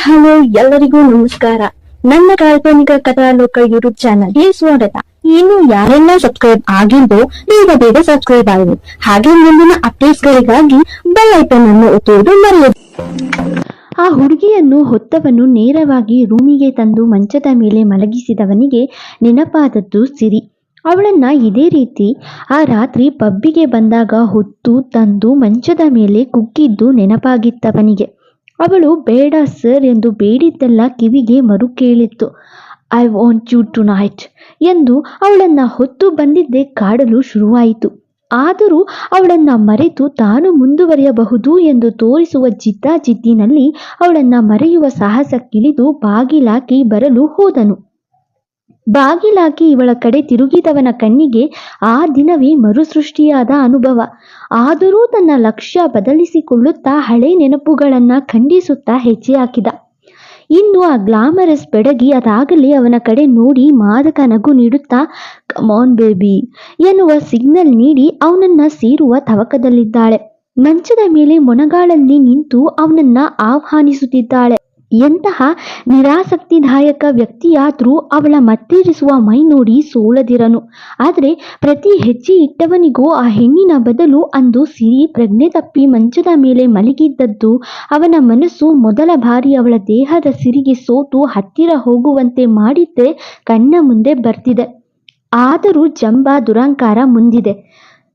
Hello, ಎಲ್ಲರಿಗೂ ನಮಸ್ಕಾರ. ನನ್ನ ಕಾಲ್ಪನಿಕ ಕಥಾಲೋಕ ಯೂಟ್ಯೂಬ್ ಚಾನಲ್ಗೆ ಸ್ವಾಗತ. ಇನ್ನು ಯಾರೆಲ್ಲ ಸಬ್ಸ್ಕ್ರೈಬ್ ಆಗಿದ್ದು ಬೇಗ ಬೇಗ ಸಬ್ಸ್ಕ್ರೈಬ್ ಆಗಿ ಹಾಗೆ ಮುಂದಿನ ಅಪ್ಡೇಟ್ಸ್ ಗಳಿಗಾಗಿ ಬೆಲ್ ಐಕನ್ ಅನ್ನು ಒತ್ತುವುದು ಮರೆಯದು. ಆ ಹುಡುಗಿಯನ್ನು ಹೊತ್ತವನು ನೇರವಾಗಿ ರೂಮಿಗೆ ತಂದು ಮಂಚದ ಮೇಲೆ ಮಲಗಿಸಿದವನಿಗೆ ನೆನಪಾದದ್ದು ಸಿರಿ. ಅವಳನ್ನ ಇದೇ ರೀತಿ ಆ ರಾತ್ರಿ ಪಬ್ಬಿಗೆ ಬಂದಾಗ ಹೊತ್ತು ತಂದು ಮಂಚದ ಮೇಲೆ ಕುಗ್ಗಿದ್ದು ನೆನಪಾಗಿತ್ತವನಿಗೆ. ಅವಳು, ಬೇಡ ಸರ್ ಎಂದು ಬೇಡಿದ್ದೆಲ್ಲ ಕಿವಿಗೆ ಮರು ಕೇಳಿತ್ತು. I want you tonight ಎಂದು ಅವಳನ್ನ ಹೊತ್ತು ಬಂದಿದ್ದೇ ಕಾಡಲು ಶುರುವಾಯಿತು. ಆದರೂ ಅವಳನ್ನ ಮರೆತು ತಾನು ಮುಂದುವರಿಯಬಹುದು ಎಂದು ತೋರಿಸುವ ಜಿದ್ದಾಜಿದ್ದಿನಲ್ಲಿ ಅವಳನ್ನ ಮರೆಯುವ ಸಾಹಸಕ್ಕಿಳಿದು ಬಾಗಿಲಾಕಿ ಬರಲು ಹೋದನು. ಬಾಗಿಲಾಕಿ ಇವಳ ಕಡೆ ತಿರುಗಿದವನ ಕಣ್ಣಿಗೆ ಆ ದಿನವೇ ಮರುಸೃಷ್ಟಿಯಾದ ಅನುಭವ. ಆದರೂ ತನ್ನ ಲಕ್ಷ್ಯ ಬದಲಿಸಿಕೊಳ್ಳುತ್ತಾ ಹಳೆ ನೆನಪುಗಳನ್ನ ಖಂಡಿಸುತ್ತಾ ಹೆಜ್ಜೆ ಹಾಕಿದ. ಇನ್ನು ಆ ಗ್ಲಾಮರಸ್ ಬೆಡಗಿ ಅದಾಗಲೇ ಅವನ ಕಡೆ ನೋಡಿ ಮಾದಕ ನಗು ನೀಡುತ್ತಾ ಕಮಾನ್ ಬೇಬಿ ಎನ್ನುವ ಸಿಗ್ನಲ್ ನೀಡಿ ಅವನನ್ನ ಸೇರುವ ತವಕದಲ್ಲಿದ್ದಾಳೆ. ಮಂಚದ ಮೇಲೆ ಮೊಣಗಾಳಲ್ಲಿ ನಿಂತು ಅವನನ್ನ ಆಹ್ವಾನಿಸುತ್ತಿದ್ದಾಳೆ. ಎಂತಹ ನಿರಾಸಕ್ತಿದಾಯಕ ವ್ಯಕ್ತಿಯಾದರೂ ಅವಳ ಮತ್ತೇರಿಸುವ ಮೈ ನೋಡಿ ಸೋಲದಿರನು. ಆದರೆ ಪ್ರತಿ ಹೆಜ್ಜೆ ಇಟ್ಟವನಿಗೂ ಆ ಹೆಣ್ಣಿನ ಬದಲು ಅಂದು ಸಿರಿ ಪ್ರಜ್ಞೆ ತಪ್ಪಿ ಮಂಚದ ಮೇಲೆ ಮಲಗಿದ್ದದ್ದು ಅವನ ಮನಸ್ಸು ಮೊದಲ ಬಾರಿ ಅವಳ ದೇಹದ ಸಿರಿಗೆ ಸೋತು ಹತ್ತಿರ ಹೋಗುವಂತೆ ಮಾಡಿದ್ದೆ ಕಣ್ಣ ಮುಂದೆ ಬರ್ತಿದೆ. ಆದರೂ ಜಂಬ ದುರಂಕಾರ ಮುಂದಿದೆ.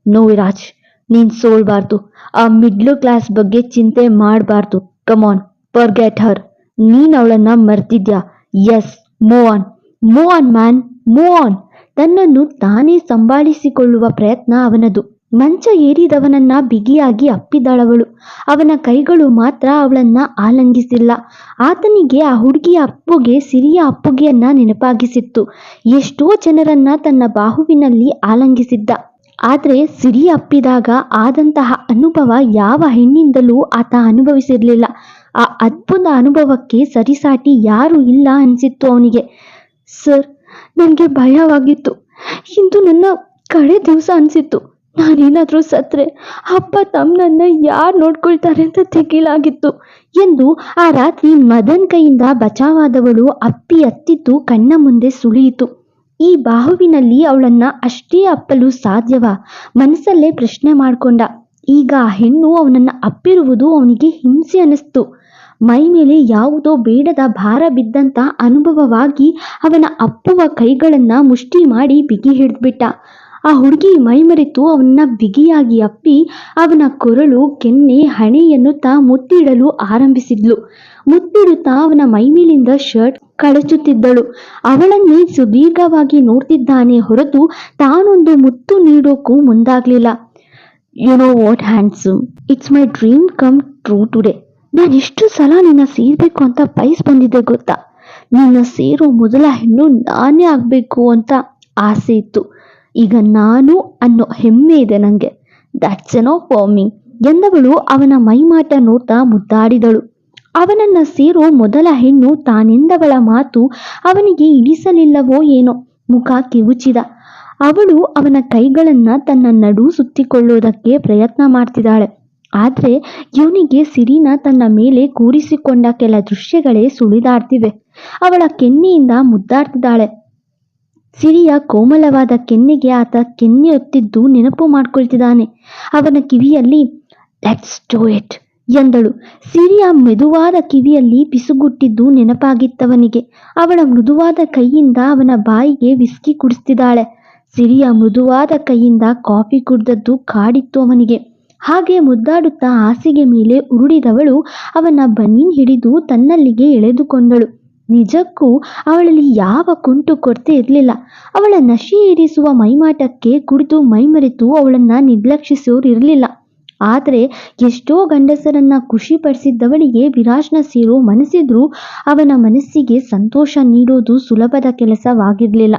ನೋವಿರಾಜ್ ನೀನ್ ಸೋಲ್ಬಾರ್ದು ಆ ಮಿಡ್ಲ್ ಕ್ಲಾಸ್ ಬಗ್ಗೆ ಚಿಂತೆ ಮಾಡಬಾರ್ದು. Come on forget her. ನೀನ್ ಅವಳನ್ನ ಮರ್ತಿದ್ಯಾ? Yes Mohan on move on man Mohan on ತನ್ನನ್ನು ತಾನೇ ಸಂಭಾಳಿಸಿಕೊಳ್ಳುವ ಪ್ರಯತ್ನ ಅವನದು. ಮಂಚ ಏರಿದವನನ್ನ ಬಿಗಿಯಾಗಿ ಅಪ್ಪಿದಳವಳು. ಅವನ ಕೈಗಳು ಮಾತ್ರ ಅವಳನ್ನ ಆಲಂಗಿಸಿಲ್ಲ. ಆತನಿಗೆ ಆ ಹುಡುಗಿಯ ಅಪ್ಪುಗೆ, ಸಿರಿಯ ಅಪ್ಪುಗೆಯನ್ನ ನೆನಪಾಗಿಸಿತ್ತು. ಎಷ್ಟೋ ಜನರನ್ನ ತನ್ನ ಬಾಹುವಿನಲ್ಲಿ ಆಲಂಗಿಸಿದ್ದ. ಆದರೆ ಸಿರಿ ಅಪ್ಪಿದಾಗ ಆದಂತಹ ಅನುಭವ ಯಾವ ಹೆಣ್ಣಿಂದಲೂ ಆತ ಅನುಭವಿಸಿರಲಿಲ್ಲ. ಆ ಅದ್ಭುತ ಅನುಭವಕ್ಕೆ ಸರಿಸಾಟಿ ಯಾರು ಇಲ್ಲ ಅನಿಸಿತ್ತು ಅವನಿಗೆ. ಸರ್, ನನಗೆ ಭಯವಾಗಿತ್ತು. ಇಂದು ನನ್ನ ಕಡೆ ದಿವಸ ಅನಿಸಿತ್ತು. ನಾನೇನಾದರೂ ಸತ್ರೆ, ಅಪ್ಪ ತಮ್ಮನನ್ನ ಯಾರು ನೋಡ್ಕೊಳ್ತಾರೆ ಅಂತ ತೆಗಿಲಾಗಿತ್ತು ಎಂದು ಆ ರಾತ್ರಿ ಮದನ್ ಕೈಯಿಂದ ಬಚಾವಾದವಳು ಅಪ್ಪಿ ಅತ್ತಿದ್ದು ಕಣ್ಣ ಮುಂದೆ ಸುಳಿಯಿತು. ಈ ಬಾಹುವಿನಲ್ಲಿ ಅವಳನ್ನ ಅಷ್ಟೇ ಅಪ್ಪಲು ಸಾಧ್ಯವ? ಮನಸ್ಸಲ್ಲೇ ಪ್ರಶ್ನೆ ಮಾಡ್ಕೊಂಡ. ಈಗ ಆ ಹೆಣ್ಣು ಅವನನ್ನ ಅಪ್ಪಿರುವುದು ಅವನಿಗೆ ಹಿಂಸೆ ಅನಿಸ್ತು ಮೈ ಮೇಲೆ ಯಾವುದೋ ಬೇಡದ ಭಾರ ಬಿದ್ದಂತ ಅನುಭವವಾಗಿ ಅವನ ಅಪ್ಪುವ ಕೈಗಳನ್ನ ಮುಷ್ಟಿ ಮಾಡಿ ಬಿಗಿ ಹಿಡಿದ್ಬಿಟ್ಟ. ಆ ಹುಡುಗಿ ಮೈಮರೆತು ಅವನ್ನ ಬಿಗಿಯಾಗಿ ಅಪ್ಪಿ ಅವನ ಕೊರಳು, ಕೆನ್ನೆ, ಹಣೆ ಎನ್ನುತ್ತಾ ಮುತ್ತಿಡಲು ಆರಂಭಿಸಿದ್ಲು. ಮುತ್ತಿಡುತ್ತಾ ಅವನ ಮೈಮೇಲಿಂದ ಶರ್ಟ್ ಕಳಚುತ್ತಿದ್ದಳು. ಅವಳನ್ನೇ ಸುದೀರ್ಘವಾಗಿ ನೋಡ್ತಿದ್ದಾನೆ ಹೊರತು ತಾನೊಂದು ಮುತ್ತು ನೀಡೋಕ್ಕೂ ಮುಂದಾಗ್ಲಿಲ್ಲ. You know what handsome it's my dream come true today ನಾನು ಎಷ್ಟು ಸಲ ನಿನ್ನ ಸೇರ್ಬೇಕು ಅಂತ ಬಯಸ್ ಬಂದಿದ್ದೆ ಗೊತ್ತಾ? ನಿನ್ನ ಸೇರೋ ಮೊದಲ ಹೆಣ್ಣು ನಾನೇ ಆಗಬೇಕು ಅಂತ ಆಸೆ ಇತ್ತು. ಈಗ ನಾನು ಅನ್ನೋ ಹೆಮ್ಮೆ ಇದೆ ನನಗೆ ದಟ್ಸ್ ಎನ್ ಆಫ್ ಫಾರ್ಮಿಂಗ್ ಎಂದವಳು ಅವನ ಮೈಮಾಟ ನೋಡ್ತಾ ಮುದ್ದಾಡಿದಳು. ಅವನನ್ನ ಸೇರೋ ಮೊದಲ ಹೆಣ್ಣು ತಾನೆಂದವಳ ಮಾತು ಅವನಿಗೆ ಇಳಿಸಲಿಲ್ಲವೋ ಏನೋ ಮುಖ ಕಿವುಚಿದ. ಅವಳು ಅವನ ಕೈಗಳನ್ನು ತನ್ನ ನಡು ಸುತ್ತಿಕೊಳ್ಳುವುದಕ್ಕೆ ಪ್ರಯತ್ನ ಮಾಡ್ತಿದ್ದಾಳೆ. ಆದರೆ ಇವನಿಗೆ ಸಿರಿನ ತನ್ನ ಮೇಲೆ ಕೂರಿಸಿಕೊಂಡ ಕೆಲ ದೃಶ್ಯಗಳೇ ಸುಳಿದಾಡ್ತಿವೆ. ಅವಳ ಕೆನ್ನೆಯಿಂದ ಮುದ್ದಾಡ್ತಿದ್ದಾಳೆ. ಸಿರಿಯ ಕೋಮಲವಾದ ಕೆನ್ನೆಗೆ ಆತ ಕೆನ್ನೆ ಒತ್ತಿದ್ದು ನೆನಪು ಮಾಡ್ಕೊಳ್ತಿದ್ದಾನೆ. ಅವನ ಕಿವಿಯಲ್ಲಿ ಲೆಟ್ಸ್ ಡೂ ಇಟ್ ಎಂದಳು. ಸಿರಿಯ ಮೆದುವಾದ ಕಿವಿಯಲ್ಲಿ ಪಿಸುಗುಟ್ಟಿದ್ದು ನೆನಪಾಗಿತ್ತವನಿಗೆ. ಅವಳ ಮೃದುವಾದ ಕೈಯಿಂದ ಅವನ ಬಾಯಿಗೆ ವಿಸ್ಕಿ ಕುಡಿಸ್ತಿದ್ದಾಳೆ. ಸಿರಿಯ ಮೃದುವಾದ ಕೈಯಿಂದ ಕಾಫಿ ಕುಡ್ದದ್ದು ಕಾಡಿತ್ತು ಅವನಿಗೆ. ಹಾಗೆ ಮುದ್ದಾಡುತ್ತಾ ಹಾಸಿಗೆ ಮೇಲೆ ಉರುಳಿದವಳು ಅವನ ಬನ್ನಿನ್ ಹಿಡಿದು ತನ್ನಲ್ಲಿಗೆ ಎಳೆದುಕೊಂಡಳು. ನಿಜಕ್ಕೂ ಅವಳಲ್ಲಿ ಯಾವ ಕುಂಟು ಕೊರತೆ ಇರಲಿಲ್ಲ. ಅವಳ ನಶಿ ಏರಿಸುವ ಮೈಮಾಟಕ್ಕೆ ಕುಡಿದು ಮೈಮರೆತು ಅವಳನ್ನ ನಿರ್ಲಕ್ಷಿಸೋರಿರಲಿಲ್ಲ ಆದರೆ ಎಷ್ಟೋ ಗಂಡಸರನ್ನ ಖುಷಿಪಡಿಸಿದ್ದವಳಿಗೆ ವಿರಾಜ್ನ ಸೇರೋ ಮನಸ್ಸಿದ್ರೂ ಅವನ ಮನಸ್ಸಿಗೆ ಸಂತೋಷ ನೀಡೋದು ಸುಲಭದ ಕೆಲಸವಾಗಿರಲಿಲ್ಲ.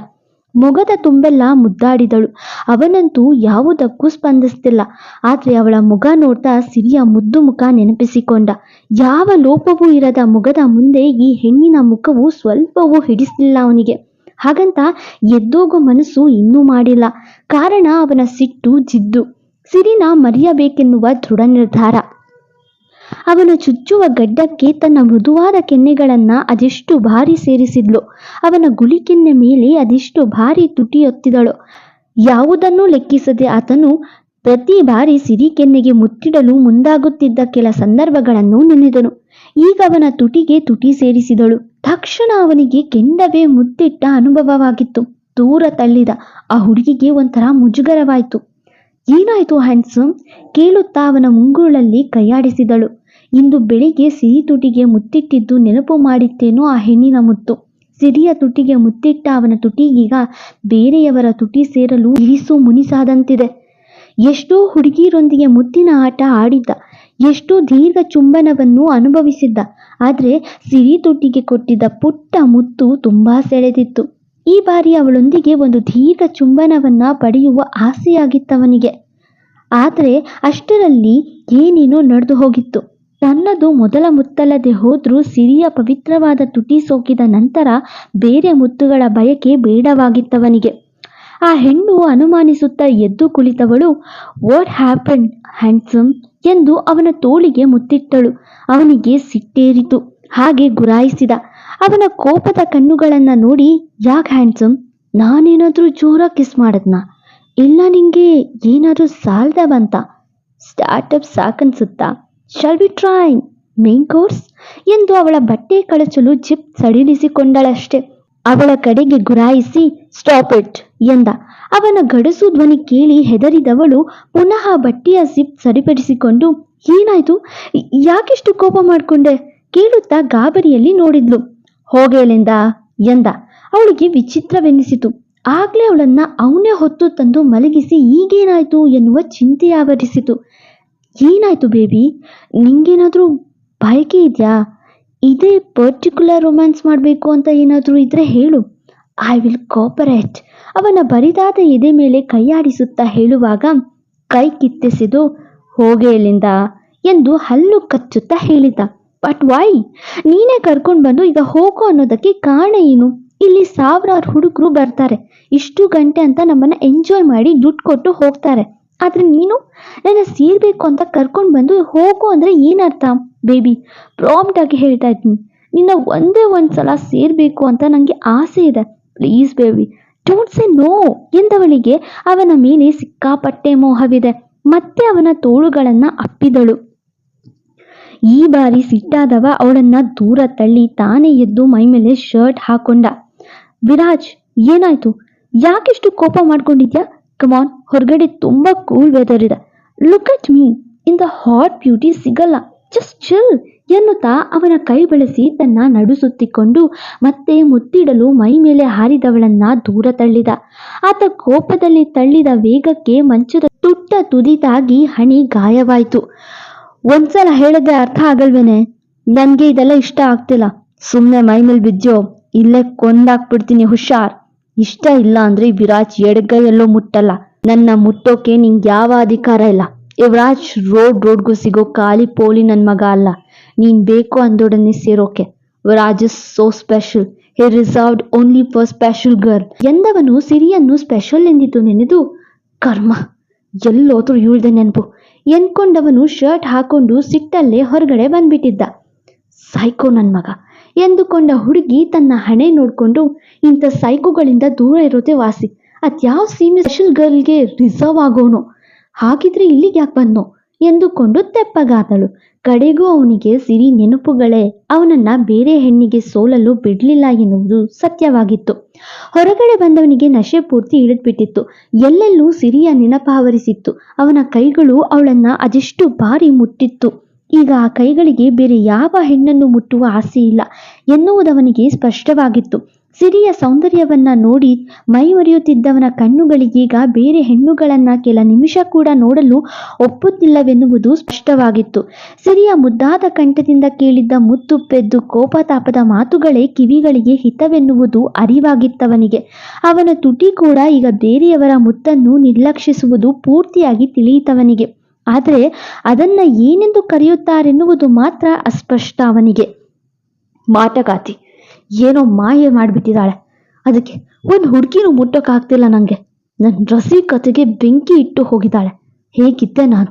ಮೊಗದ ತುಂಬೆಲ್ಲ ಮುದ್ದಾಡಿದಳು. ಅವನಂತೂ ಯಾವುದಕ್ಕೂ ಸ್ಪಂದಿಸ್ತಿಲ್ಲ. ಆದರೆ ಅವಳ ಮುಖ ನೋಡ್ತಾ ಸಿರಿಯ ಮುದ್ದು ಮುಖ ನೆನಪಿಸಿಕೊಂಡ. ಯಾವ ಲೋಪವೂ ಇರದ ಮುಗದ ಮುಂದೆ ಈ ಹೆಣ್ಣಿನ ಮುಖವು ಸ್ವಲ್ಪವೂ ಹಿಡಿಸಲಿಲ್ಲ ಅವನಿಗೆ. ಹಾಗಂತ ಎದ್ದೋಗೋ ಮನಸ್ಸು ಇನ್ನೂ ಮಾಡಿಲ್ಲ. ಕಾರಣ ಅವನ ಸಿಟ್ಟು ಜಿದ್ದು. ಸಿರಿನ ಮರೆಯಬೇಕೆನ್ನುವ ದೃಢ ನಿರ್ಧಾರ. ಅವನ ಚುಚ್ಚುವ ಗಡ್ಡಕ್ಕೆ ತನ್ನ ಮೃದುವಾದ ಕೆನ್ನೆಗಳನ್ನು ಅದೆಷ್ಟು ಭಾರಿ ಸೇರಿಸಿದ್ಲು. ಅವನ ಗುಳಿಕೆನ್ನೆ ಮೇಲೆ ಅದೆಷ್ಟು ಭಾರಿ ತುಟಿಯೊತ್ತಿದಳು ಯಾವುದನ್ನೂ ಲೆಕ್ಕಿಸದೆ ಆತನು ಪ್ರತಿ ಬಾರಿ ಸಿರಿ ಕೆನ್ನೆಗೆ ಮುತ್ತಿಡಲು ಮುಂದಾಗುತ್ತಿದ್ದ ಕೆಲ ಸಂದರ್ಭಗಳನ್ನು ನೆನೆದನು. ಈಗ ಅವನ ತುಟಿಗೆ ತುಟಿ ಸೇರಿಸಿದಳು. ತಕ್ಷಣ ಅವನಿಗೆ ಕೆಂಡವೇ ಮುತ್ತಿಟ್ಟ ಅನುಭವವಾಗಿತ್ತು. ದೂರ ತಳ್ಳಿದ ಆ ಹುಡುಗಿಗೆ ಒಂಥರ ಮುಜುಗರವಾಯಿತು. ಏನಾಯ್ತು ಹ್ಯಾಂಡ್ಸಮ್? ಕೇಳುತ್ತಾ ಅವನ ಮುಂಗುಳಲ್ಲಿ ಕೈಯಾಡಿಸಿದಳು. ಇಂದು ಬೆಳಿಗ್ಗೆ ಸಿರಿ ತುಟಿಗೆ ಮುತ್ತಿಟ್ಟಿದ್ದು ನೆನಪು ಮಾಡಿತ್ತೇನೋ ಆ ಹೆಣ್ಣಿನ ಮುತ್ತು. ಸಿರಿಯ ತುಟಿಗೆ ಮುತ್ತಿಟ್ಟ ಅವನ ತುಟಿಗೀಗ ಬೇರೆಯವರ ತುಟಿ ಸೇರಲು ಇರಿಸು ಮುನಿಸಾದಂತಿದೆ. ಎಷ್ಟೋ ಹುಡುಗಿಯರೊಂದಿಗೆ ಮುತ್ತಿನ ಆಟ ಆಡಿದ್ದ, ಎಷ್ಟೋ ದೀರ್ಘ ಚುಂಬನವನ್ನು ಅನುಭವಿಸಿದ್ದ, ಆದರೆ ಸಿರಿ ತುಟಿಗೆ ಕೊಟ್ಟಿದ್ದ ಪುಟ್ಟ ಮುತ್ತು ತುಂಬಾ ಸೆಳೆದಿತ್ತು. ಈ ಬಾರಿ ಅವಳೊಂದಿಗೆ ಒಂದು ದೀರ್ಘ ಚುಂಬನವನ್ನ ಪಡೆಯುವ ಆಸೆಯಾಗಿತ್ತವನಿಗೆ. ಆದರೆ ಅಷ್ಟರಲ್ಲಿ ಏನೇನೋ ನಡೆದು ಹೋಗಿತ್ತು. ತನ್ನದು ಮೊದಲ ಮುತ್ತಲ್ಲದೆ ಹೋದ್ರೂ ಸಿರಿಯ ಪವಿತ್ರವಾದ ತುಟಿ ಸೋಕಿದ ನಂತರ ಬೇರೆ ಮುತ್ತುಗಳ ಬಯಕೆ ಬೇಡವಾಗಿತ್ತವನಿಗೆ. ಆ ಹೆಣ್ಣು ಅನುಮಾನಿಸುತ್ತಾ ಎದ್ದು ಕುಳಿತವಳು ವಾಟ್ ಹ್ಯಾಪನ್ ಹ್ಯಾಂಡ್ಸಮ್ ಎಂದು ಅವನ ತೋಳಿಗೆ ಮುತ್ತಿಟ್ಟಳು. ಅವನಿಗೆ ಸಿಟ್ಟೇರಿತು, ಹಾಗೆ ಗುರಾಯಿಸಿದ. ಅವನ ಕೋಪದ ಕಣ್ಣುಗಳನ್ನ ನೋಡಿ, ಯಾಕೆ ಹ್ಯಾಂಡ್ಸಮ್ ನಾನೇನಾದ್ರೂ ಜೋರ ಕಿಸ್ ಮಾಡದ್ನ? ಇಲ್ಲ ನಿಂಗೆ ಏನಾದ್ರೂ ಸಾಲ್ದ ಬಂತ startup ಸಾಕನ್ಸುತ್ತಾ? Shall we try main course ಎಂದು ಅವಳ ಬಟ್ಟೆ ಕಳಚಲು ಜಿಪ್ ಸಡಿಲಿಸಿಕೊಂಡಳಷ್ಟೆ. ಅವಳ ಕಡೆಗೆ ಗುರಾಯಿಸಿ ಸ್ಟಾಪ್ ಇಟ್ ಎಂದ. ಅವನ ಗಡಸು ಧ್ವನಿ ಕೇಳಿ ಹೆದರಿದವಳು ಪುನಃ ಬಟ್ಟೆಯ ಜಿಪ್ ಸರಿಪಡಿಸಿಕೊಂಡು, ಏನಾಯ್ತು? ಯಾಕಿಷ್ಟು ಕೋಪ ಮಾಡಿಕೊಂಡೆ? ಕೇಳುತ್ತಾ ಗಾಬರಿಯಲ್ಲಿ ನೋಡಿದ್ಲು. ಹೋಗೇಲೆಂದ ಎಂದ. ಅವಳಿಗೆ ವಿಚಿತ್ರವೆನ್ನಿಸಿತು ಆಗ್ಲೇ ಅವಳನ್ನ ಅವನೇ ಹೊತ್ತು ತಂದು ಮಲಗಿಸಿ, ಈಗೇನಾಯ್ತು? ಎನ್ನುವ ಚಿಂತೆ ಆವರಿಸಿತು. ಏನಾಯ್ತು ಬೇಬಿ? ನಿಂಗೇನಾದರೂ ಬಯಕೆ ಇದೆಯಾ? ಇದೇ ಪರ್ಟಿಕ್ಯುಲರ್ ರೊಮ್ಯಾನ್ಸ್ ಮಾಡಬೇಕು ಅಂತ ಏನಾದರೂ ಇದ್ರೆ ಹೇಳು. ಐ ವಿಲ್ ಕೋಪರೇಟ್ ಅವನ ಬರಿದಾದ ಎದೆ ಮೇಲೆ ಕೈಯಾಡಿಸುತ್ತಾ ಹೇಳುವಾಗ ಕೈ ಕಿತ್ತೆಸೆದು, ಹೋಗೆ ಇಲ್ಲಿಂದ ಎಂದು ಹಲ್ಲು ಕಚ್ಚುತ್ತಾ ಹೇಳಿದ. ಬಟ್ ವೈ ನೀನೇ ಕರ್ಕೊಂಡು ಬಂದು ಈಗ ಹೋಗು ಅನ್ನೋದಕ್ಕೆ ಕಾರಣ ಏನು? ಇಲ್ಲಿ ಸಾವಿರಾರು ಹುಡುಗರು ಬರ್ತಾರೆ. ಇಷ್ಟು ಗಂಟೆ ಅಂತ ನಮ್ಮನ್ನ ಎಂಜಾಯ್ ಮಾಡಿ ದುಡ್ಡು ಕೊಟ್ಟು ಹೋಗ್ತಾರೆ. ಆದ್ರೆ ನೀನು ನನ್ನ ಸೇರ್ಬೇಕು ಅಂತ ಕರ್ಕೊಂಡು ಬಂದು ಹೋಗು ಅಂದ್ರೆ ಏನರ್ಥ? ಬೇಬಿ ಪ್ರಾಂಪ್ಟ್ ಆಗಿ ಹೇಳ್ತಾ ಇದ್ದೀನಿ. ನಿನ್ನ ಒಂದೇ ಒಂದ್ಸಲ ಸೇರ್ಬೇಕು ಅಂತ ನನಗೆ ಆಸೆ ಇದೆ. Please baby don't say no ಎಂದವಳಿಗೆ ಅವನ ಮೇಲೆ ಸಿಕ್ಕಾಪಟ್ಟೆ ಮೋಹವಿದೆ. ಮತ್ತೆ ಅವನ ತೋಳುಗಳನ್ನ ಅಪ್ಪಿದಳು. ಈ ಬಾರಿ ಸಿಟ್ಟಾದವ ಅವಳನ್ನ ದೂರ ತಳ್ಳಿ ತಾನೇ ಎದ್ದು ಮೈಮೇಲೆ ಶರ್ಟ್ ಹಾಕೊಂಡ. ವಿರಾಜ್, ಏನಾಯ್ತು? ಯಾಕೆಷ್ಟು ಕೋಪ ಮಾಡ್ಕೊಂಡಿದ್ಯಾ? ಕಮಾನ್ ಹೊರಗಡೆ ತುಂಬಾ ಕೂಲ್ ವೆದರ್ ಇದೆ. Look at me in the hot beauty ಸಿಗಲ್ಲ. ಜಸ್ಟ್ ಚಿಲ್ ಎನ್ನುತ್ತಾ ಅವನ ಕೈ ಬಳಸಿ ತನ್ನ ನಡುಸುತ್ತಿಕೊಂಡು ಮತ್ತೆ ಮುತ್ತಿಡಲು ಮೈ ಮೇಲೆ ಹಾರಿದವಳನ್ನ ದೂರ ತಳ್ಳಿದ. ಆತ ಕೋಪದಲ್ಲಿ ತಳ್ಳಿದ ವೇಗಕ್ಕೆ ಮಂಚದ ತುಟ್ಟ ತುದಿತಾಗಿ ಹಣಿ ಗಾಯವಾಯಿತು. ಒಂದ್ಸಲ ಹೇಳಿದ್ರೆ ಅರ್ಥ ಆಗಲ್ವೇನೆ? ನನ್ಗೆ ಇದೆಲ್ಲ ಇಷ್ಟ ಆಗ್ತಿಲ್ಲ. ಸುಮ್ಮನೆ ಮೈ ಮೇಲೆ ಬಿದ್ದೋ ಇಲ್ಲೇ ಕೊಂದಾಕ್ಬಿಡ್ತೀನಿ, ಹುಷಾರ್. ಇಷ್ಟ ಇಲ್ಲ ಅಂದ್ರೆ ವಿರಾಜ್ ಎಡಗೈಯಲ್ಲೂ ಮುಟ್ಟಲ್ಲ. ನನ್ನ ಮುಟ್ಟೋಕೆ ನಿಂಗೆ ಯಾವ ಅಧಿಕಾರ ಇಲ್ಲ. ಯುವರಾಜ್ ರೋಡ್ ರೋಡ್ಗೂ ಸಿಗೋ ಖಾಲಿ ಪೋಲಿ ನನ್ನ ಮಗ ಅಲ್ಲ. ನೀನ್ ಬೇಕು ಅಂದೊಡನೆ ಸೇರೋಕೆ. Yuvraj is so special. He reserved only for special girl. ಎಂದವನು ಸಿರಿಯನ್ನು ಸ್ಪೆಷಲ್ ಎಂದಿತು ನೆನೆದು ಕರ್ಮ. ಎಲ್ಲೋದ್ರೂ ಇವಳ್ದೆ ನೆನಪು. ಎನ್ಕೊಂಡವನು ಶರ್ಟ್ ಹಾಕೊಂಡು ಸಿಟ್ಟಲ್ಲೇ ಹೊರಗಡೆ ಬಂದ್ಬಿಟ್ಟಿದ್ದ. ಸೈಕೋ ನನ್ ಮಗ. ಎಂದುಕೊಂಡ ಹುಡುಗಿ ತನ್ನ ಹಣೆ ನೋಡಿಕೊಂಡು, ಇಂಥ ಸೈಕುಗಳಿಂದ ದೂರ ಇರೋದೇ ವಾಸಿ. ಅದ್ಯಾವ ಸೀಮೆ ಸ್ಪೆಷಲ್ ಗರ್ಲ್ಗೆ ರಿಸರ್ವ್ ಆಗೋನು? ಹಾಗಿದ್ರೆ ಇಲ್ಲಿಗೆ ಯಾಕೆ ಬಂದ್ನೋ? ಎಂದುಕೊಂಡು ತೆಪ್ಪಗಾದಳು. ಕಡೆಗೂ ಅವನಿಗೆ ಸಿರಿ ನೆನಪುಗಳೇ, ಅವನನ್ನ ಬೇರೆ ಹೆಣ್ಣಿಗೆ ಸೋಲಲು ಬಿಡ್ಲಿಲ್ಲ ಎನ್ನುವುದು ಸತ್ಯವಾಗಿತ್ತು. ಹೊರಗಡೆ ಬಂದವನಿಗೆ ನಶೆ ಪೂರ್ತಿ ಇಳಿದ್ಬಿಟ್ಟಿತ್ತು ಎಲ್ಲೆಲ್ಲೂ ಸಿರಿಯ ನೆನಪಾವರಿಸಿತ್ತು. ಅವನ ಕೈಗಳು ಅವಳನ್ನ ಅದೆಷ್ಟು ಬಾರಿ ಮುಟ್ಟಿತ್ತು. ಈಗ ಆ ಕೈಗಳಿಗೆ ಬೇರೆ ಯಾವ ಹೆಣ್ಣನ್ನು ಮುಟ್ಟುವ ಆಸೆ ಇಲ್ಲ ಎನ್ನುವುದವನಿಗೆ ಸ್ಪಷ್ಟವಾಗಿತ್ತು. ಸಿರಿಯ ಸೌಂದರ್ಯವನ್ನ ನೋಡಿ ಮೈಮರೆಯುತ್ತಿದ್ದವನ ಕಣ್ಣುಗಳಿಗೀಗ ಬೇರೆ ಹೆಣ್ಣುಗಳನ್ನ ಕೆಲ ನಿಮಿಷ ಕೂಡ ನೋಡಲು ಒಪ್ಪುತ್ತಿಲ್ಲವೆನ್ನುವುದು ಸ್ಪಷ್ಟವಾಗಿತ್ತು. ಸಿರಿಯ ಮುದ್ದಾದ ಕಂಠದಿಂದ ಕೇಳಿದ್ದ ಮುತ್ತು ಪೆದ್ದು ಕೋಪತಾಪದ ಮಾತುಗಳೇ ಕಿವಿಗಳಿಗೆ ಹಿತವೆನ್ನುವುದು ಅರಿವಾಗಿತ್ತವನಿಗೆ. ಅವನ ತುಟಿ ಕೂಡ ಈಗ ಬೇರೆಯವರ ಮುತ್ತನ್ನು ನಿರ್ಲಕ್ಷಿಸುವುದು ಪೂರ್ತಿಯಾಗಿ ತಿಳಿಯಿತವನಿಗೆ. ಆದರೆ ಅದನ್ನ ಏನೆಂದು ಕರೆಯುತ್ತಾರೆನ್ನುವುದು ಮಾತ್ರ ಅಸ್ಪಷ್ಟ ಅವನಿಗೆ. ಮಾಟಗಾತಿ, ಏನೋ ಮಾಯೆ ಮಾಡಿಬಿಟ್ಟಿದ್ದಾಳೆ. ಅದಕ್ಕೆ ಒಂದು ಹುಡುಗಿನೂ ಮುಟ್ಟೋಕ್ಕಾಗ್ತಿಲ್ಲ ನನಗೆ ನನ್ನ ರಸಿಕತೆಗೆ ಬೆಂಕಿ ಇಟ್ಟು ಹೋಗಿದ್ದಾಳೆ. ಹೇಗಿದ್ದೆ ನಾನು?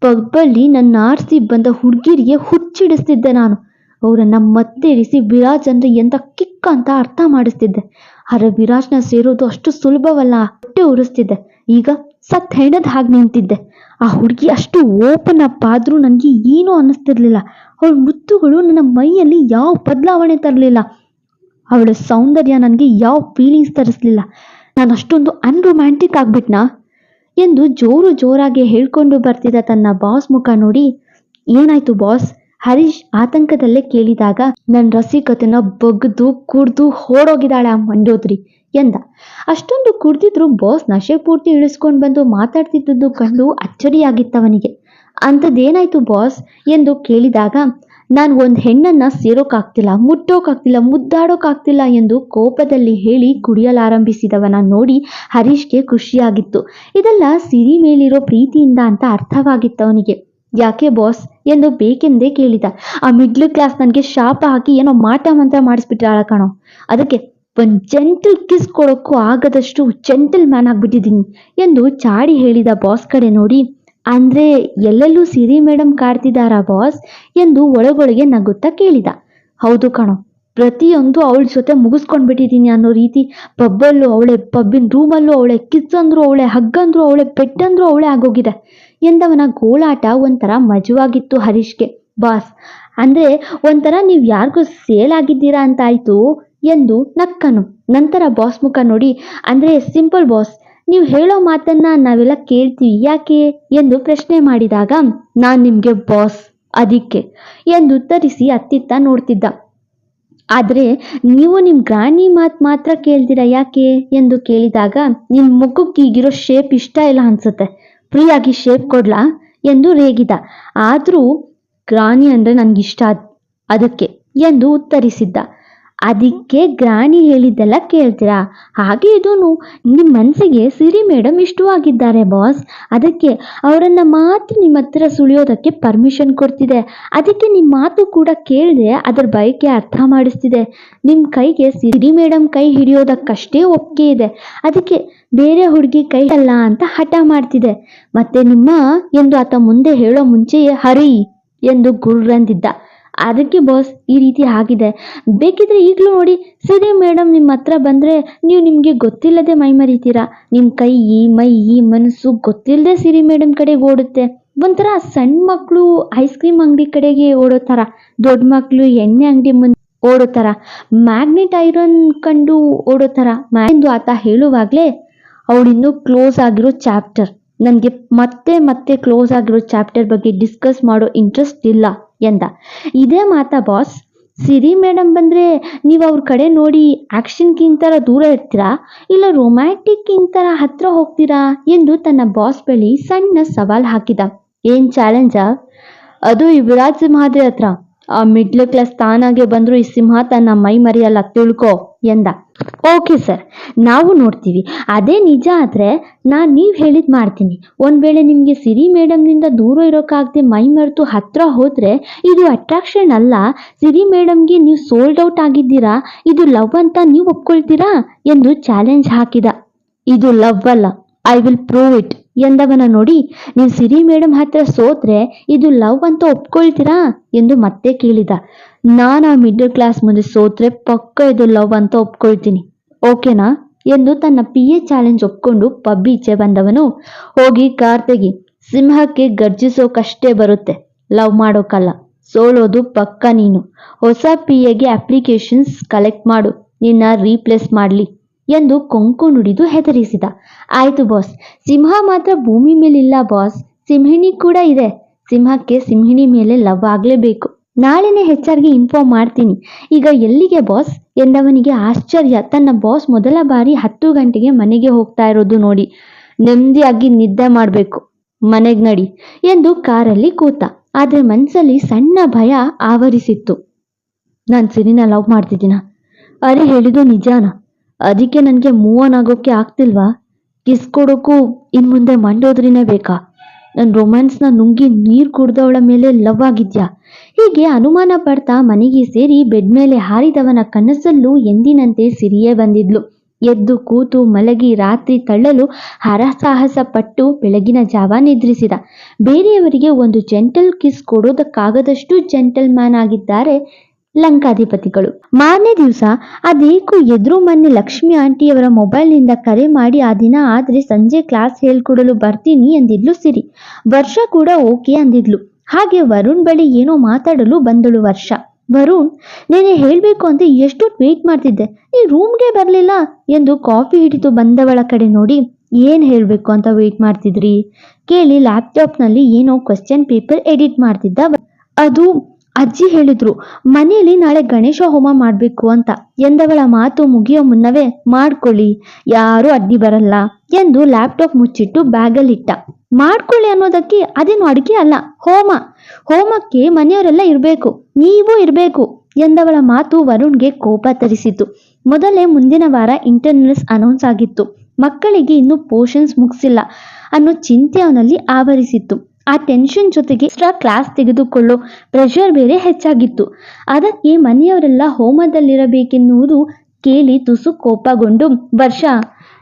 ಪಗ್ಬಲ್ಲಿ ನನ್ನ ಆರಿಸಿ ಬಂದ ಹುಡುಗಿರಿಗೆ ಹುಚ್ಚಿಡಿಸ್ತಿದ್ದೆ ನಾನು. ಅವರನ್ನ ಮತ್ತೆ ಇರಿಸಿ ವಿರಾಜ್ ಅಂದ್ರೆ ಎಂತ ಕಿಕ್ಕ ಅಂತ ಅರ್ಥ ಮಾಡಿಸ್ತಿದ್ದೆ. ಆದ್ರೆ ವಿರಾಜ್ನ ಸೇರೋದು ಅಷ್ಟು ಸುಲಭವಲ್ಲ. ಹೊಟ್ಟೆ ಉರಿಸ್ತಿದ್ದೆ. ಈಗ ಸತ್ ಹೆಣದ್ ಹಾಗೆ ನಿಂತಿದ್ದೆ. ಆ ಹುಡುಗಿ ಅಷ್ಟು ಓಪನ್ ಅಪ್ ಆದ್ರೂ ನನಗೆ ಏನೂ ಅನ್ನಿಸ್ತಿರ್ಲಿಲ್ಲ. ಅವಳ ಮುತ್ತುಗಳು ನನ್ನ ಮೈಯಲ್ಲಿ ಯಾವ ಬದಲಾವಣೆ ತರಲಿಲ್ಲ. ಅವಳ ಸೌಂದರ್ಯ ನನಗೆ ಯಾವ ಫೀಲಿಂಗ್ಸ್ ತರಿಸ್ಲಿಲ್ಲ. ನಾನು ಅಷ್ಟೊಂದು ಅನ್ರೊಮ್ಯಾಂಟಿಕ್ ಆಗ್ಬಿಟ್ನಾ? ಎಂದು ಜೋರು ಜೋರಾಗಿ ಹೇಳ್ಕೊಂಡು ಬರ್ತಿದ್ದ ತನ್ನ ಬಾಸ್ ಮುಖ ನೋಡಿ, ಏನಾಯ್ತು ಬಾಸ್ ಹರೀಶ್ ಆತಂಕದಲ್ಲೇ ಕೇಳಿದಾಗ ನನ್ನ ರಸಿಕತೆನ ಬಗ್ದು ಕುಡ್ದು ಓಡೋಗಿದ್ದಾಳೆ ಆ ಮಂಡೋದ್ರಿ. ಎಂದ. ಅಷ್ಟೊಂದು ಕುಡ್ದಿದ್ರು ಬಾಸ್ ನಶೆ ಪೂರ್ತಿ ಇಳಿಸ್ಕೊಂಡು ಬಂದು ಮಾತಾಡ್ತಿದ್ದದ್ದು ಕಂಡು ಅಚ್ಚರಿಯಾಗಿತ್ತವನಿಗೆ. ಅಂಥದ್ದೇನಾಯ್ತು ಬಾಸ್ ಎಂದು ಕೇಳಿದಾಗ, ನಾನು ಒಂದು ಹೆಣ್ಣನ್ನ ಸೇರೋಕ್ಕಾಗ್ತಿಲ್ಲ ಮುಟ್ಟೋಕ್ಕಾಗ್ತಿಲ್ಲ ಮುದ್ದಾಡೋಕ್ಕಾಗ್ತಿಲ್ಲ ಎಂದು ಕೋಪದಲ್ಲಿ ಹೇಳಿ ಕುಡಿಯಲಾರಂಭಿಸಿದವನ ನೋಡಿ ಹರೀಶ್ಗೆ ಖುಷಿಯಾಗಿತ್ತು. ಇದೆಲ್ಲ ಸಿರಿ ಮೇಲಿರೋ ಪ್ರೀತಿಯಿಂದ ಅಂತ ಅರ್ಥವಾಗಿತ್ತು ಅವನಿಗೆ ಯಾಕೆ ಬಾಸ್ ಎಂದು ಬೇಕೆಂದೇ ಕೇಳಿದ. ಆ ಮಿಡ್ಲ್ ಕ್ಲಾಸ್ ನನಗೆ ಶಾಪ ಹಾಕಿ ಏನೋ ಮಾಟ ಮಂತ್ರ ಮಾಡಿಸ್ಬಿಟ್ರಾಳ ಕಣೋ. ಅದಕ್ಕೆ ಒಂದು ಜೆಂಟಲ್ ಕಿಸ್ ಕೊಡೋಕ್ಕೂ ಆಗದಷ್ಟು ಜೆಂಟಲ್ ಮ್ಯಾನ್ ಆಗ್ಬಿಟ್ಟಿದ್ದೀನಿ ಎಂದು ಚಾಡಿ ಹೇಳಿದ ಬಾಸ್ ಕಡೆ ನೋಡಿ, ಅಂದ್ರೆ ಎಲ್ಲೆಲ್ಲೂ ಸಿರಿ ಮೇಡಮ್ ಕಾಡ್ತಿದ್ದಾರಾ ಬಾಸ್ ಎಂದು ಒಳಗೊಳಗೆ ನಗುತ್ತಾ ಕೇಳಿದ. ಹೌದು ಕಣೋ, ಪ್ರತಿಯೊಂದು ಅವಳ ಜೊತೆ ಮುಗಿಸ್ಕೊಂಡ್ಬಿಟ್ಟಿದ್ದೀನಿ ಅನ್ನೋ ರೀತಿ ಪಬ್ಬಲ್ಲೂ ಅವಳೆ ಪಬ್ಬಿನ ರೂಮಲ್ಲೂ ಅವಳೆ ಕಿಸ್ ಅಂದ್ರು ಅವಳೆ ಹಗ್ಗಂದ್ರು ಅವಳೆ ಪೆಟ್ಟಂದ್ರು ಅವಳೆ ಆಗೋಗಿದೆ. ಎಂದವನ ಗೋಳಾಟ ಒಂಥರ ಮಜವಾಗಿತ್ತು ಹರೀಶ್ಗೆ. ಬಾಸ್ ಅಂದ್ರೆ ಒಂಥರ ನೀವು ಯಾರಿಗೂ ಸೇಲ್ ಆಗಿದ್ದೀರಾ ಅಂತ ಆಯ್ತು. ಎಂದು ನಕ್ಕನು. ನಂತರ ಬಾಸ್ ಮುಖ ನೋಡಿ, ಅಂದ್ರೆ ಸಿಂಪಲ್ ಬಾಸ್, ನೀವು ಹೇಳೋ ಮಾತನ್ನ ನಾವೆಲ್ಲ ಕೇಳ್ತೀವಿ, ಯಾಕೆ? ಎಂದು ಪ್ರಶ್ನೆ ಮಾಡಿದಾಗ, ನಾನು ನಿಮಗೆ ಬಾಸ್, ಅದಕ್ಕೆ, ಎಂದು ಉತ್ತರಿಸಿ ಅತ್ತಿತ್ತ ನೋಡ್ತಿದ್ದ. ಆದರೆ ನೀವು ನಿಮ್ಮ ಗ್ರಾಣಿ ಮಾತು ಮಾತ್ರ ಕೇಳ್ತೀರಾ ಯಾಕೆ? ಎಂದು ಕೇಳಿದಾಗ ನಿಮ್ಮ ಮುಖಕ್ಕೆ ಈಗಿರೋ ಶೇಪ್ ಇಷ್ಟ ಇಲ್ಲ ಅನ್ಸುತ್ತೆ. ಫ್ರೀಯಾಗಿ ಶೇಪ್ ಕೊಡ್ಲಾ? ಎಂದು ರೇಗಿದ. ಆದರೂ ಗ್ರಾಣಿ ಅಂದರೆ ನನಗಿಷ್ಟ ಅದಕ್ಕೆ, ಎಂದು ಉತ್ತರಿಸಿದ್ದ. ಅದಕ್ಕೆ ಗ್ರಾಣಿ ಹೇಳಿದ್ದೆಲ್ಲ ಕೇಳ್ತೀರಾ? ಹಾಗೆ ಇದೂ ನಿಮ್ಮ ಮನಸ್ಸಿಗೆ ಸಿರಿ ಮೇಡಮ್ ಇಷ್ಟವಾಗಿದ್ದಾರೆ ಬಾಸ್. ಅದಕ್ಕೆ ಅವರನ್ನು ಮಾತ್ರ ನಿಮ್ಮ ಹತ್ರ ಸುಳಿಯೋದಕ್ಕೆ ಪರ್ಮಿಷನ್ ಕೊಡ್ತಿದೆ. ಅದಕ್ಕೆ ನಿಮ್ಮ ಮಾತು ಕೂಡ ಕೇಳಿದೆ ಅದರ ಬಯಕೆ ಅರ್ಥ ಮಾಡಿಸ್ತಿದೆ. ನಿಮ್ಮ ಕೈಗೆ ಸಿರಿ ಮೇಡಮ್ ಕೈ ಹಿಡಿಯೋದಕ್ಕಷ್ಟೇ ಒಪ್ಪಿಗೆ ಇದೆ. ಅದಕ್ಕೆ ಬೇರೆ ಹುಡುಗಿ ಕೈ ಅಲ್ಲ ಅಂತ ಹಠ ಮಾಡ್ತಿದೆ. ಮತ್ತೆ ನಿಮ್ಮ ಎಂದು ಆತ ಮುಂದೆ ಹೇಳೋ ಮುಂಚೆಯೇ ಹರಿ ಎಂದು ಗುರ್ರಂದಿದ್ದ. ಅದಕ್ಕೆ ಬಾಸ್ ಈ ರೀತಿ ಆಗಿದೆ. ಬೇಕಿದ್ರೆ ಈಗಲೂ ನೋಡಿ ಸರಿ ಮೇಡಮ್ ನಿಮ್ಮ ಹತ್ರ ಬಂದರೆ ನೀವು ನಿಮಗೆ ಗೊತ್ತಿಲ್ಲದೆ ಮೈ ಮರಿತೀರಾ? ನಿಮ್ಮ ಕೈ, ಈ ಮೈ, ಈ ಮನಸ್ಸು ಗೊತ್ತಿಲ್ಲದೆ ಸಿರಿ ಮೇಡಮ್ ಕಡೆಗೆ ಓಡುತ್ತೆ. ಒಂಥರ ಸಣ್ಣ ಮಕ್ಕಳು ಐಸ್ ಕ್ರೀಮ್ ಅಂಗಡಿ ಕಡೆಗೆ ಓಡೋ ಥರ, ದೊಡ್ಡ ಮಕ್ಕಳು ಎಣ್ಣೆ ಅಂಗಡಿ ಮುಂದೆ ಓಡೋ ಥರ ಮ್ಯಾಗ್ನೆಟ್ ಐರನ್ ಕಂಡು ಓಡೋ ಥರ. ಮ್ಯಾಂದು ಆತ ಹೇಳುವಾಗಲೇ ಅವಳಿನ್ನೂ ಕ್ಲೋಸ್ ಆಗಿರೋ ಚಾಪ್ಟರ್ ನನಗೆ ಮತ್ತೆ ಮತ್ತೆ ಕ್ಲೋಸ್ ಆಗಿರೋ ಚಾಪ್ಟರ್ ಬಗ್ಗೆ ಡಿಸ್ಕಸ್ ಮಾಡೋ ಇಂಟ್ರೆಸ್ಟ್ ಇಲ್ಲ. ಎಂದ. ಇದೇ ಮಾತಾ ಬಾಸ್ ಸಿರಿ ಮೇಡಮ್ ಬಂದರೆ ನೀವು ಅವ್ರ ಕಡೆ ನೋಡಿ ಆ್ಯಕ್ಷನ್ ಕಿಂಗ್ ದೂರ ಇರ್ತೀರಾ? ಇಲ್ಲ ರೊಮ್ಯಾಂಟಿಕ್ ಕಿಂಗ್ ಹತ್ರ ಹೋಗ್ತೀರಾ? ಎಂದು ತನ್ನ ಬಾಸ್ ಬಳಿ ಸಣ್ಣ ಸವಾಲ್ ಹಾಕಿದ. ಏನು ಚಾಲೆಂಜ ಅದು ಯುವರಾಜ್ ಸಿಂಹಾದ್ರಿ ಹತ್ರ. ಆ ಮಿಡ್ಲ್ ಕ್ಲಾಸ್ ತಾನಾಗೆ ಬಂದರೂ ಈ ಸಿಂಹ ತನ್ನ ಮೈ ಮರೆಯಲ್ಲ ತಿಳ್ಕೊ, ಎಂದ. ಓಕೆ ಸರ್ ನಾವು ನೋಡ್ತೀವಿ. ಅದೇ ನಿಜ ಆದರೆ ನಾನು ನೀವು ಹೇಳಿದ್ ಮಾಡ್ತೀನಿ. ಒಂದು ವೇಳೆ ನಿಮಗೆ ಸಿರಿ ಮೇಡಮ್ನಿಂದ ದೂರ ಇರೋಕ್ಕಾಗದೆ ಮೈ ಮರೆತು ಹತ್ರ ಹೋದರೆ ಇದು ಅಟ್ರಾಕ್ಷನ್ ಅಲ್ಲ. ಸಿರಿ ಮೇಡಮ್ಗೆ ನೀವು ಸೋಲ್ಡ್ ಔಟ್ ಆಗಿದ್ದೀರಾ? ಇದು ಲವ್ ಅಂತ ನೀವು ಒಪ್ಕೊಳ್ತೀರಾ? ಎಂದು ಚಾಲೆಂಜ್ ಹಾಕಿದ. ಇದು ಲವ್ ಅಲ್ಲ. ಐ ವಿಲ್ ಪ್ರೂವ್ ಇಟ್ ಎಂದವನ ನೋಡಿ, ನೀವು ಸಿರಿ ಮೇಡಮ್ ಹತ್ರ ಸೋತ್ರೆ ಇದು ಲವ್ ಅಂತ ಒಪ್ಕೊಳ್ತೀರಾ? ಎಂದು ಮತ್ತೆ ಕೇಳಿದ. ನಾನು ಆ ಮಿಡಲ್ ಕ್ಲಾಸ್ ಮುಂದೆ ಸೋತ್ರೆ ಪಕ್ಕ ಇದು ಲವ್ ಅಂತ ಒಪ್ಕೊಳ್ತೀನಿ. ಓಕೆನಾ ಎಂದು ತನ್ನ ಪಿ ಎ ಚಾಲೆಂಜ್ ಒಪ್ಕೊಂಡು ಪಬ್ ಈಚೆ ಬಂದವನು. ಹೋಗಿ ಕಾರ್ ತೆಗಿ ಸಿಂಹಕ್ಕೆ ಗರ್ಜಿಸೋಕಷ್ಟೇ ಬರುತ್ತೆ. ಲವ್ ಮಾಡೋಕಲ್ಲ. ಸೋಲೋದು ಪಕ್ಕ ನೀನು. ಹೊಸ ಪಿ ಎಗೆ ಅಪ್ಲಿಕೇಶನ್ಸ್ ಕಲೆಕ್ಟ್ ಮಾಡು. ನಿನ್ನ ರೀಪ್ಲೇಸ್ ಮಾಡಲಿ ಎಂದು ಕೊಂಕು ನುಡಿದು ಹೆದರಿಸಿದ. ಆಯ್ತು ಬಾಸ್ ಸಿಂಹ ಮಾತ್ರ ಭೂಮಿ ಮೇಲಿಲ್ಲ ಬಾಸ್ ಸಿಂಹಿಣಿ ಕೂಡ ಇದೆ. ಸಿಂಹಕ್ಕೆ ಸಿಂಹಿಣಿ ಮೇಲೆ ಲವ್ ಆಗಲೇಬೇಕು. ನಾಳೆನೇ ಹೆಚ್ಚಾಗಿ ಇನ್ಫಾರ್ಮ್ ಮಾಡ್ತೀನಿ. ಈಗ ಎಲ್ಲಿಗೆ ಬಾಸ್ ಎಂದವನಿಗೆ ಆಶ್ಚರ್ಯ. ತನ್ನ ಬಾಸ್ ಮೊದಲ ಬಾರಿ ಹತ್ತು ಗಂಟೆಗೆ ಮನೆಗೆ ಹೋಗ್ತಾ ಇರೋದು ನೋಡಿ. ನೆಮ್ಮದಿಯಾಗಿ ನಿದ್ದೆ ಮಾಡಬೇಕು. ಮನೆಗೆ ನಡಿ ಎಂದು ಕಾರಲ್ಲಿ ಕೂತ. ಆದರೆ ಮನಸ್ಸಲ್ಲಿ ಸಣ್ಣ ಭಯ ಆವರಿಸಿತ್ತು. ನಾನು ಸಿರಿನ ಲವ್ ಮಾಡ್ತಿದ್ದೀನ? ಅರೆ, ಹೇಳಿದ್ದು ನಿಜಾನ? ಅದಕ್ಕೆ ನನಗೆ ಮೂವನ್ ಆನ್ ಆಗೋಕ್ಕೆ ಆಗ್ತಿಲ್ವಾ? ಕಿಸ್ ಕೊಡೋಕ್ಕೂ ಇನ್ನು ಮುಂದೆ ಮಂಡೋದ್ರಿನೇ ಬೇಕಾ? ನನ್ನ ರೊಮ್ಯಾನ್ಸ್ನ ನುಂಗಿ ನೀರು ಕುಡ್ದವಳ ಮೇಲೆ ಲವ್ ಆಗಿದ್ಯಾ? ಹೀಗೆ ಅನುಮಾನ ಪಡ್ತಾ ಮನೆಗೆ ಸೇರಿ ಬೆಡ್ ಮೇಲೆ ಹಾರಿದವನ ಕನಸಲ್ಲೂ ಎಂದಿನಂತೆ ಸಿರಿಯೇ ಬಂದಿದ್ಲು. ಎದ್ದು ಕೂತು ಮಲಗಿ ರಾತ್ರಿ ತಳ್ಳಲು ಹರಸಾಹಸ ಪಟ್ಟು ಬೆಳಗಿನ ಜಾವ ನಿದ್ರಿಸಿದ. ಬೇರೆಯವರಿಗೆ ಒಂದು ಜೆಂಟಲ್ ಕಿಸ್ ಕೊಡೋದಕ್ಕಾಗದಷ್ಟು ಜೆಂಟಲ್ ಮ್ಯಾನ್ ಆಗಿದ್ದಾರೆ ಲಂಕಾಧಿಪತಿಗಳು. ಮಾರನೇ ದಿವಸ ಅದೇಕು ಎದುರು ಮೊನ್ನೆ ಲಕ್ಷ್ಮಿ ಆಂಟಿಯವರ ಮೊಬೈಲ್ನಿಂದ ಕರೆ ಮಾಡಿ ಆ ದಿನ ಆದ್ರೆ ಸಂಜೆ ಕ್ಲಾಸ್ ಹೇಳ್ಕೊಡಲು ಬರ್ತೀನಿ ಎಂದಿದ್ಲು ಸಿರಿ. ವರ್ಷ ಕೂಡ ಓಕೆ ಅಂದಿದ್ಲು. ಹಾಗೆ ವರುಣ್ ಬಳಿ ಏನೋ ಮಾತಾಡಲು ಬಂದಳು ವರ್ಷ. ವರುಣ್, ನೆನೆ ಹೇಳಬೇಕು ಅಂತ ಎಷ್ಟೊತ್ತು ವೇಟ್ ಮಾಡ್ತಿದ್ದೆ. ಈ ರೂಮ್ಗೆ ಬರಲಿಲ್ಲ? ಎಂದು ಕಾಫಿ ಹಿಡಿದು ಬಂದವಳ ಕಡೆ ನೋಡಿ, ಏನು ಹೇಳಬೇಕು ಅಂತ ವೇಟ್ ಮಾಡ್ತಿದ್ರಿ? ಕೇಳಿ ಲ್ಯಾಪ್ಟಾಪ್ನಲ್ಲಿ ಏನೋ ಕ್ವಶನ್ ಪೇಪರ್ ಎಡಿಟ್ ಮಾಡ್ತಿದ್ದ ಅದು ಅಜ್ಜಿ ಹೇಳಿದ್ರು, ಮನೆಯಲ್ಲಿ ನಾಳೆ ಗಣೇಶ ಹೋಮ ಮಾಡಬೇಕು ಅಂತ. ಎಂದವಳ ಮಾತು ಮುಗಿಯೋ ಮುನ್ನವೇ ಮಾಡ್ಕೊಳ್ಳಿ. ಯಾರೂ ಅಡ್ಡಿ ಬರಲ್ಲ ಎಂದು ಲ್ಯಾಪ್ಟಾಪ್ ಮುಚ್ಚಿಟ್ಟು ಬ್ಯಾಗಲ್ಲಿಟ್ಟ. ಮಾಡ್ಕೊಳ್ಳಿ ಅನ್ನೋದಕ್ಕೆ ಅದೇನು ಅಡುಗೆ ಅಲ್ಲ. ಹೋಮ. ಹೋಮಕ್ಕೆ ಮನೆಯವರೆಲ್ಲ ಇರಬೇಕು. ನೀವು ಇರಬೇಕು ಎಂದವಳ ಮಾತು ವರುಣ್ಗೆ ಕೋಪ ತರಿಸಿತು ಮೊದಲೇ ಮುಂದಿನ ವಾರ ಇಂಟರ್ನಲ್ಸ್ ಅನೌನ್ಸ್ ಆಗಿತ್ತು. ಮಕ್ಕಳಿಗೆ ಇನ್ನೂ ಪೋರ್ಷನ್ಸ್ ಮುಗಿಸಿಲ್ಲ ಅನ್ನೋ ಚಿಂತೆ ಅವನಲ್ಲಿ ಆವರಿಸಿತ್ತು. ಆ ಟೆನ್ಷನ್ ಜೊತೆಗೆ ಎಕ್ಸ್ಟ್ರಾ ಕ್ಲಾಸ್ ತೆಗೆದುಕೊಳ್ಳೋ ಪ್ರೆಷರ್ ಬೇರೆ ಹೆಚ್ಚಾಗಿತ್ತು. ಅದಕ್ಕೆ ಮನೆಯವರೆಲ್ಲ ಹೋಮದಲ್ಲಿರಬೇಕೆನ್ನುವುದು ಕೇಳಿ ತುಸು ಕೋಪಗೊಂಡು, ವರ್ಷ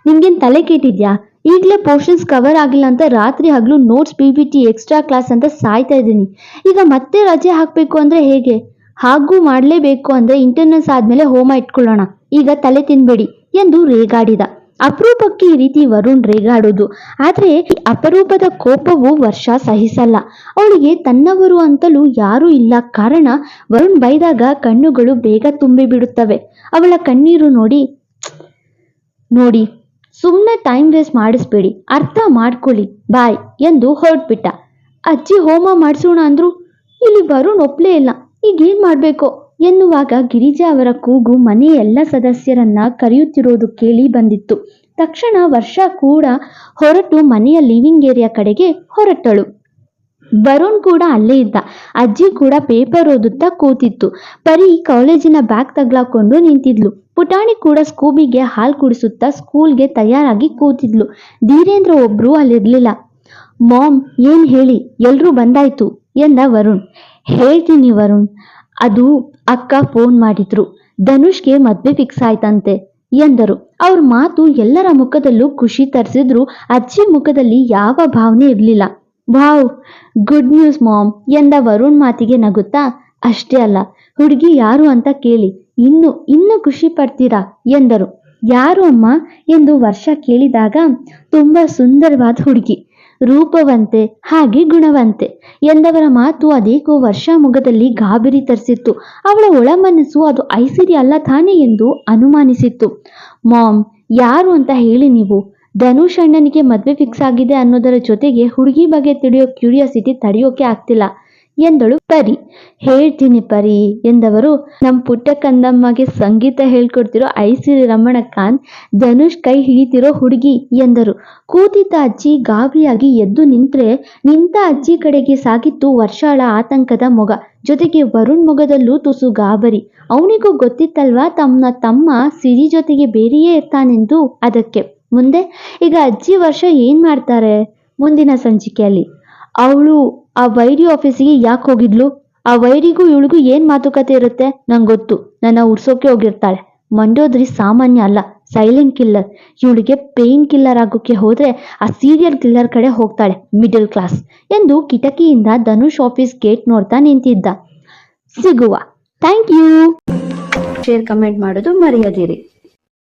ನಿಮ್ಗೇನು ತಲೆ ಕೆಟ್ಟಿದ್ಯಾ? ಈಗಲೇ ಪೋರ್ಷನ್ಸ್ ಕವರ್ ಆಗಿಲ್ಲ ಅಂತ ರಾತ್ರಿ ಹಗಲು notes P B T extra class ಅಂತ ಸಾಯ್ತಾ ಇದ್ದೀನಿ. ಈಗ ಮತ್ತೆ ರಜೆ ಹಾಕಬೇಕು ಅಂದ್ರೆ ಹೇಗೆ? ಹಾಗೂ ಮಾಡಲೇಬೇಕು ಅಂದರೆ ಇಂಟರ್ನಲ್ಸ್ ಆದಮೇಲೆ ಹೋಮ ಇಟ್ಕೊಳ್ಳೋಣ. ಈಗ ತಲೆ ತಿನ್ಬೇಡಿ ಎಂದು ರೇಗಾಡಿದ. ಅಪರೂಪಕ್ಕೆ ಈ ರೀತಿ ವರುಣ್ ರೇಗಾಡೋದು. ಆದ್ರೆ ಅಪರೂಪದ ಕೋಪವು ವರ್ಷ ಸಹಿಸಲ್ಲ. ಅವಳಿಗೆ ತನ್ನವರು ಅಂತಲೂ ಯಾರೂ ಇಲ್ಲ. ಕಾರಣ ವರುಣ್ ಬೈದಾಗ ಕಣ್ಣುಗಳು ಬೇಗ ತುಂಬಿ ಬಿಡುತ್ತವೆ ಅವಳ ಕಣ್ಣೀರು ನೋಡಿ ನೋಡಿ ಸುಮ್ಮನೆ ಟೈಮ್ ವೇಸ್ಟ್ ಮಾಡಿಸ್ಬೇಡಿ. ಅರ್ಥ ಮಾಡ್ಕೊಳ್ಳಿ. ಬಾಯ್ ಎಂದು ಹೊರಟ್ಬಿಟ್ಟ. ಅಜ್ಜಿ ಹೋಮ ಮಾಡಿಸೋಣ ಅಂದ್ರು, ಇಲ್ಲಿ ವರುಣ್ ಒಪ್ಲೇ ಇಲ್ಲ. ಈಗೇನ್ ಮಾಡ್ಬೇಕೋ? ಎನ್ನುವಾಗ ಗಿರಿಜಾ ಅವರ ಕೂಗು ಮನೆಯ ಎಲ್ಲ ಸದಸ್ಯರನ್ನ ಕರೆಯುತ್ತಿರೋದು ಕೇಳಿ ಬಂದಿತ್ತು. ತಕ್ಷಣ ವರ್ಷ ಕೂಡ ಹೊರಟು ಮನೆಯ ಲಿವಿಂಗ್ ಏರಿಯಾ ಕಡೆಗೆ ಹೊರಟಳು. ವರುಣ್ ಕೂಡ ಅಲ್ಲೇ ಇದ್ದ. ಅಜ್ಜಿ ಕೂಡ ಪೇಪರ್ ಓದುತ್ತಾ ಕೂತಿತ್ತು. ಪರಿ ಕಾಲೇಜಿನ ಬ್ಯಾಗ್ ತಗ್ಲಾಕೊಂಡು ನಿಂತಿದ್ಲು. ಪುಟಾಣಿ ಕೂಡ ಸ್ಕೂಬಿಗೆ ಹಾಲು ಕುಡಿಸುತ್ತಾ ಸ್ಕೂಲ್ಗೆ ತಯಾರಾಗಿ ಕೂತಿದ್ಲು. ಧೀರೇಂದ್ರ ಒಬ್ರು ಅಲ್ಲಿರ್ಲಿಲ್ಲ. ಮಾಮ್, ಏನ್ ಹೇಳಿ? ಎಲ್ರೂ ಬಂದಾಯ್ತು? ಎಂದ ವರುಣ್. ಹೇಳ್ತೀನಿ ವರುಣ್. ಅದು ಅಕ್ಕ ಫೋನ್ ಮಾಡಿದ್ರು. ಧನುಷ್ಗೆ ಮದ್ವೆ ಫಿಕ್ಸ್ ಆಯ್ತಂತೆ ಎಂದರು. ಅವ್ರ ಮಾತು ಎಲ್ಲರ ಮುಖದಲ್ಲೂ ಖುಷಿ ತರಿಸಿದ್ರು. ಅಜ್ಜಿ ಮುಖದಲ್ಲಿ ಯಾವ ಭಾವನೆ ಇರಲಿಲ್ಲ. ವಾವ್ ಗುಡ್ ನ್ಯೂಸ್ ಮಾಮ್ ಎಂದ ವರುಣ್ ಮಾತಿಗೆ ನಗುತ್ತಾ, ಅಷ್ಟೇ ಅಲ್ಲ, ಹುಡುಗಿ ಯಾರು ಅಂತ ಕೇಳಿ, ಇನ್ನು ಇನ್ನು ಖುಷಿ ಪಡ್ತೀರಾ? ಎಂದರು. ಯಾರು ಅಮ್ಮ? ಎಂದು ವರ್ಷ ಕೇಳಿದಾಗ, ತುಂಬಾ ಸುಂದರವಾದ ಹುಡುಗಿ ರೂಪವಂತೆ ಹಾಗೆ ಗುಣವಂತೆ. ಎಂದವರ ಮಾತು ಅದೇಕೋ ವರ್ಷ ಮುಖದಲ್ಲಿ ಗಾಬರಿ ತರಿಸಿತ್ತು. ಅವಳ ಒಳಮನಸ್ಸು ಅದು ಐಸಿರಿ ಅಲ್ಲ ತಾನೇ ಎಂದು ಅನುಮಾನಿಸಿತ್ತು. ಮಾಮ್, ಯಾರು ಅಂತ ಹೇಳಿ ನೀವು? ಧನುಷ್ ಅಣ್ಣನಿಗೆ ಮದುವೆ ಫಿಕ್ಸ್ ಆಗಿದೆ ಅನ್ನೋದರ ಜೊತೆಗೆ ಹುಡುಗಿ ಬಗ್ಗೆ ತಿಳಿಯೋ ಕ್ಯೂರಿಯಾಸಿಟಿ ತಡೆಯೋಕೆ ಆಗ್ತಿಲ್ಲ. ಎಂದಳು ಪರಿ. ಹೇಳ್ತೀನಿ ಪರಿ ಎಂದವರು ನಮ್ಮ ಪುಟ್ಟ ಕಂದಮ್ಮಗೆ ಸಂಗೀತ ಹೇಳ್ಕೊಡ್ತಿರೋ ಐಸಿರಿ ರಮಣಕಾಂತ್ ಧನುಷ್ ಕೈ ಹಿಡಿತಿರೋ ಹುಡುಗಿ ಎಂದರು. ಕೂತಿದ್ದ ಅಜ್ಜಿ ಗಾಬರಿಯಾಗಿ ಎದ್ದು ನಿಂತ್ರೆ, ನಿಂತ ಅಜ್ಜಿ ಕಡೆಗೆ ಸಾಗಿತ್ತು ವರ್ಷಾಳ ಆತಂಕದ ಮೊಗ. ಜೊತೆಗೆ ವರುಣ್ ಮೊಗದಲ್ಲೂ ತುಸು ಗಾಬರಿ. ಅವನಿಗೂ ಗೊತ್ತಿತ್ತಲ್ವಾ ತಮ್ಮ ತಮ್ಮ ಸಿರಿ ಜೊತೆಗೆ ಬೇರೆಯೇ ಇರ್ತಾನೆಂದು ಅದಕ್ಕೆ. ಮುಂದೆ, ಈಗ ಅಜ್ಜಿ ವರ್ಷ ಏನ್ ಮಾಡ್ತಾರೆ ಮುಂದಿನ ಸಂಚಿಕೆಯಲ್ಲಿ? ಅವಳು ಆ ವೈರಿ ಆಫೀಸಿಗೆ ಯಾಕೆ ಹೋಗಿದ್ಲು? ಆ ವೈರಿಗೂ ಇವಳಿಗೂ ಏನ್ ಮಾತುಕತೆ ಇರುತ್ತೆ? ನಂಗೆ ಗೊತ್ತು. ನನ್ನ ಉಡ್ಸೋಕೆ ಹೋಗಿರ್ತಾಳೆ. ಮಂಡೋದ್ರಿ ಸಾಮಾನ್ಯ ಅಲ್ಲ. ಸೈಲೆಂಟ್ ಕಿಲ್ಲರ್ ಇವಳಿಗೆ ಪೇನ್ ಕಿಲ್ಲರ್ ಆಗೋಕೆ ಹೋದ್ರೆ ಆ ಸೀರಿಯಲ್ ಕಿಲ್ಲರ್ ಕಡೆ ಹೋಗ್ತಾಳೆ ಮಿಡಲ್ ಕ್ಲಾಸ್ ಎಂದು ಕಿಟಕಿಯಿಂದ ಧನುಷ್ ಆಫೀಸ್ ಗೇಟ್ ನೋಡ್ತಾ ನಿಂತಿದ್ದ. ಸಿಗುವ. ಥ್ಯಾಂಕ್ ಯು ಶೇರ್ ಕಮೆಂಟ್ ಮಾಡೋದು ಮರೆಯದಿರಿ.